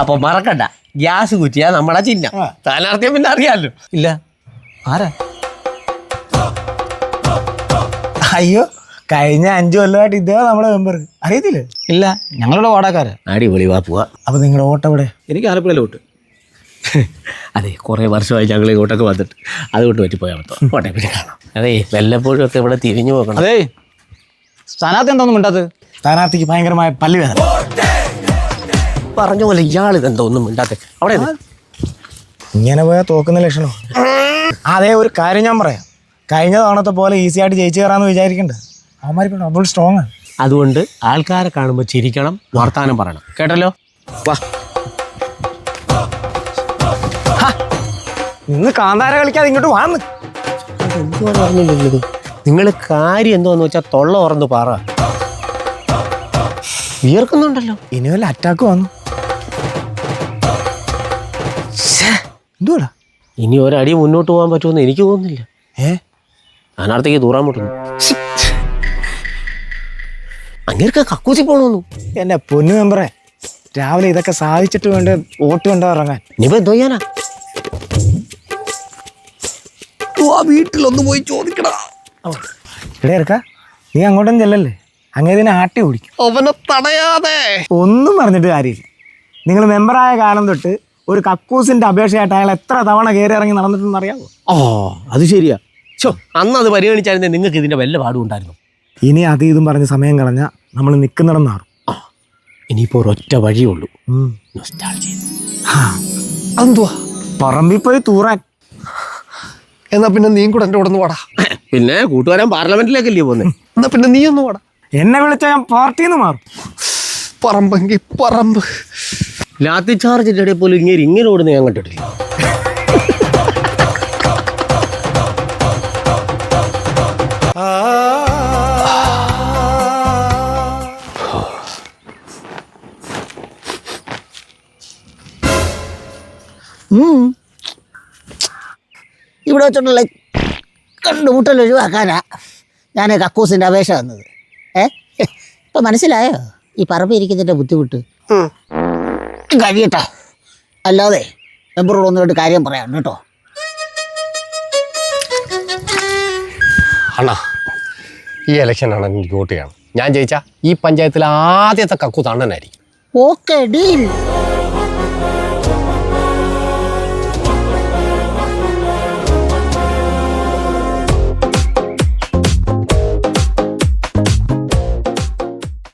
അപ്പൊ മറക്കണ്ട. ഗ്യാസ് കുറ്റിയാ നമ്മളെ ചിഹ്നം. സ്ഥാനാർത്ഥിയെ പിന്നെ അറിയാലോ. ഇല്ല. ആരാ? അയ്യോ കഴിഞ്ഞ അഞ്ചു കൊല്ലമായിട്ട് ഇതേ നമ്മളെ മെമ്പർ അറിയത്തില്ലേ? ഇല്ല ഞങ്ങളുടെ വാടാക്കാരാ അടിപൊളി വാ പോവാ. അപ്പൊ നിങ്ങളുടെ ഓട്ടം ഇവിടെ എനിക്ക് ആലപ്പുഴയിലെ ഓട്ട് അതെ കുറേ വർഷമായി ഞങ്ങൾ ഇങ്ങോട്ടൊക്കെ വന്നിട്ട്. അതുകൊണ്ട് പറ്റിപ്പോയാൽ മൊത്തം. ഓട്ടെ പിന്നെ കാണാം. അതെ വല്ലപ്പോഴും ഒക്കെ ഇവിടെ തിരിഞ്ഞു പോകണം. അതെ സ്ഥാനാർത്ഥി എന്താന്നും മിണ്ടാത്തത്? സ്ഥാനാർത്ഥിക്ക് ഭയങ്കരമായ പല്ലുവേദന പറഞ്ഞ പോലെ ഇയാൾ ഇതെന്തോ ഒന്നും മിണ്ടാത്തെ. അവിടെ നിന്ന്. ഇങ്ങനെ പോയാൽ തോക്കുന്ന ലക്ഷണോ. അതേ ഒരു കാര്യം ഞാൻ പറയാം. കഴിഞ്ഞ തവണത്തെ പോലെ ഈസി ആയിട്ട് ജയിച്ചു കയറാന്ന് വിചാരിക്കണ്ട. അവന്മാർക്ക് അപ്പോൾ സ്ട്രോങ് ആണ്. അതുകൊണ്ട് ആൾക്കാരെ കാണുമ്പോൾ ചിരിക്കണം വർത്താനം പറയണം. കേട്ടല്ലോ? വാ. നിന്ന് കാന്താര കളിക്കാതെ ഇങ്ങോട്ട് വാന്ന് എന്തുവാണ് നിങ്ങൾ കാര്യം എന്തോന്ന് വെച്ചാൽ തൊള്ള ഉറന്ന് പറ. വിയർക്കുന്നുണ്ടല്ലോ. ഇനി വല്ല അറ്റാക്ക് വന്നു. എന്തുവാടാ? ഇനി ഒരടി മുന്നോട്ട് പോകാൻ പറ്റുമെന്ന് എനിക്ക് തോന്നുന്നില്ല. ഏ? സ്ഥാനാർത്ഥിക്ക് തൂറാൻ പറ്റുന്നു അങ്ങേർക്ക് കക്കൂച്ചി പോണോന്നു. എന്നെ പൊന്നു മെമ്പറേ രാവിലെ ഇതൊക്കെ സാധിച്ചിട്ട് വേണ്ട വോട്ട് കണ്ടോ ഇറങ്ങാൻ. ഇനിയിപ്പോ എന്തോ ചെയ്യാനാ? ആ വീട്ടിലൊന്ന് പോയി ചോദിക്കടാ. ഇവിടെ ഇറക്ക നീ അങ്ങോട്ടും ചെല്ലല്ലേ? അങ്ങനെ ആട്ടി ഓടിക്കും. അവനെ തടയാതെ. ഒന്നും പറഞ്ഞിട്ട് കാര്യമില്ല. നിങ്ങൾ മെമ്പറായ കാലം തൊട്ട് ഒരു കക്കൂസിന്റെ അപേക്ഷയായിട്ട് അയാൾ എത്ര തവണ കയറി ഇറങ്ങി നടന്നിട്ടുണ്ടെന്ന് അറിയാമോ ഓ അത് ശരിയാ. ചോ അന്ന് അത് പരിഗണിച്ചായിരുന്നേ നിങ്ങൾക്ക് ഇതിന്റെ വല്ല പാടും ഉണ്ടായിരുന്നു. ഇനി അത് ഇതും പറഞ്ഞ് സമയം കളഞ്ഞ നമ്മൾ നിൽക്കുന്നിടം മാറും ആ ഇനിയിപ്പോ ഒരൊറ്റ വഴിയേ ഉള്ളൂ. എന്തുവാ പറമ്പിൽ പോയി തൂറാൻ. എന്നാ പിന്നെ നീയും കൂടെ എന്റെ കൂടെ ഒന്ന് വാടാ. പിന്നെ കൂട്ടുകാരൻ പാർലമെന്റിലേക്കല്ലേ പോന്നെ? എന്നാ പിന്നെ നീ ഒന്ന് വാടാ. എന്നെ വിളിച്ചാൽ ഞാൻ പാർട്ടിന്ന് മാറും. പറമ്പെങ്കിൽ പറമ്പ്. ലാത്തി ചാർജിന്റെ ഇടയിൽ പോലും ഇങ്ങനെ ഇങ്ങനെ ഓടുന്ന ഞാൻ കണ്ടിട്ടില്ല. ഇവിടെ വെച്ചിട്ടുള്ള കണ്ടുമുട്ടൽ ഒഴിവാക്കാനാ ഞാൻ കക്കൂസിന്റെ അപേക്ഷ തന്നത്. ഏ? ഇപ്പം മനസ്സിലായോ? ഈ പറമ്പിൽ ഇരിക്കുന്നതിന്റെ ബുദ്ധിമുട്ട് കഴിയട്ടെ. അല്ലാതെ മെമ്പറോട് ഒന്നിട്ട് കാര്യം പറയാം കേട്ടോ. അണ്ണാ ഈ ഇലക്ഷനാണ് എനിക്ക് വോട്ട് ചെയ്യണം. ഞാൻ ജയിച്ചാ ഈ പഞ്ചായത്തിലെ ആദ്യത്തെ കക്കു തണ്ണനായിരിക്കും ഓക്കെ ഡീൽ.